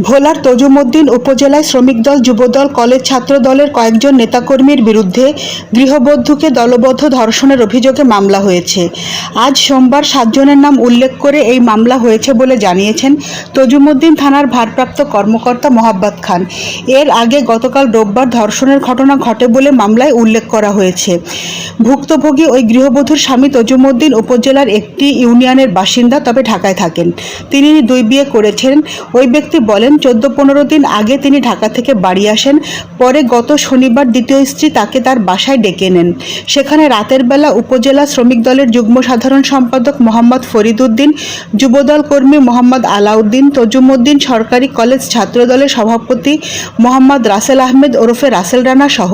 ভোলার তজুমুদ্দিন উপজেলায় শ্রমিক দল, যুবদল, কলেজ ছাত্র দলের কয়েকজন নেতাকর্মীর বিরুদ্ধে গৃহবধূকে দলবদ্ধ ধর্ষণের অভিযোগে মামলা হয়েছে। আজ সোমবার সাতজনের নাম উল্লেখ করে এই মামলা হয়েছে বলে জানিয়েছেন তজুমুদ্দিন থানার ভারপ্রাপ্ত কর্মকর্তা মোহাব্বত খান। এর আগে গতকাল রোববার ধর্ষণের ঘটনা ঘটে বলে মামলায় উল্লেখ করা হয়েছে। ভুক্তভোগী ওই গৃহবধূর স্বামী তজুমুদ্দিন উপজেলার একটি ইউনিয়নের বাসিন্দা, তবে ঢাকায় থাকেন। তিনি দুই বিয়ে করেছেন। ওই ব্যক্তি বলেন চোদ্দ পনেরো দিন আগে তিনি ঢাকা থেকে বাড়ি আসেন, পরে গত শনিবার দ্বিতীয় স্ত্রী তাকে তার বাসায় ডেকে নেন। সেখানে রাতের বেলা উপজেলা শ্রমিক দলের যুগ্ম সাধারণ সম্পাদক মোহাম্মদ ফরিদউদ্দিন, যুবদল কর্মী মোহাম্মদ আলাউদ্দিন, তজুমুদ্দিন সরকারি কলেজ ছাত্র দলের সভাপতি মোহাম্মদ রাসেল আহমেদ ওরফে রাসেল রানা সহ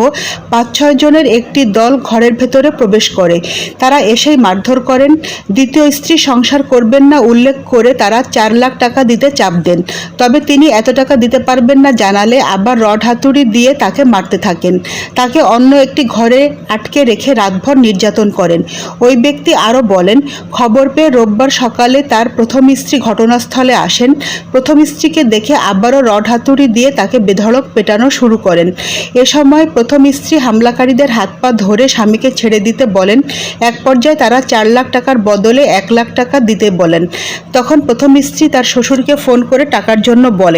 পাঁচ ছয় জনের একটি দল ঘরের ভেতরে প্রবেশ করে। তারা এসেই মারধর করেন। দ্বিতীয় স্ত্রী সংসার করবেন না উল্লেখ করে তারা চার লাখ টাকা দিতে চাপ দেন। তবে তিনি এত টাকা দিতে পারবেন না জানালে আবার রড হাতুড়ি দিয়ে তাকে মারতে থাকেন। তাকে অন্য একটি ঘরে আটকে রেখে রাতভর নির্যাতন করেন। ওই ব্যক্তি আরও বলেন, খবর পেয়ে রোববার সকালে তার প্রথম স্ত্রী ঘটনাস্থলে আসেন। প্রথম স্ত্রীকে দেখে আবারও রড হাতুড়ি দিয়ে তাকে বেধড়ক পেটানো শুরু করেন। এ সময় প্রথম স্ত্রী হামলাকারীদের হাত পা ধরে স্বামীকে ছেড়ে দিতে বলেন। এক পর্যায়ে তারা চার লাখ টাকার বদলে এক লাখ টাকা দিতে বলেন। তখন প্রথম স্ত্রী তার শ্বশুরকে ফোন করে টাকার জন্য বলেন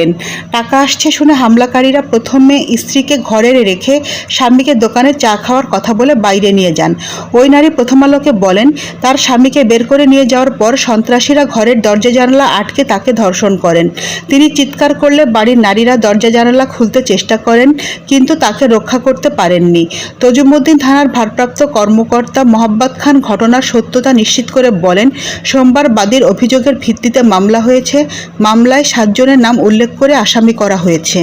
টাকা আসছে শুনে হামলাকারীরা প্রথমে স্ত্রীকে ঘরে রেখে স্বামীকে দোকানে চা খাওয়ার কথা বলে বাইরে নিয়ে যান। ওই নারী প্রথম আলোকে বলেন, তার স্বামীকে বের করে নিয়ে যাওয়ার পর সন্ত্রাসীরা ঘরের দরজা জানালা আটকে তাকে ধর্ষণ করেন। তিনি চিৎকার করলে বাড়ির নারীরা দরজা জানালা খুলতে চেষ্টা করেন, কিন্তু তাকে রক্ষা করতে পারেননি। তজুমুদ্দিন থানার ভারপ্রাপ্ত কর্মকর্তা মোহাম্মদ খান ঘটনার সত্যতা নিশ্চিত করে বলেন, সোমবার বাদীর অভিযোগের ভিত্তিতে মামলা হয়েছে। মামলায় সাতজনের নাম উল্লেখ করে আসামি করা হয়েছে।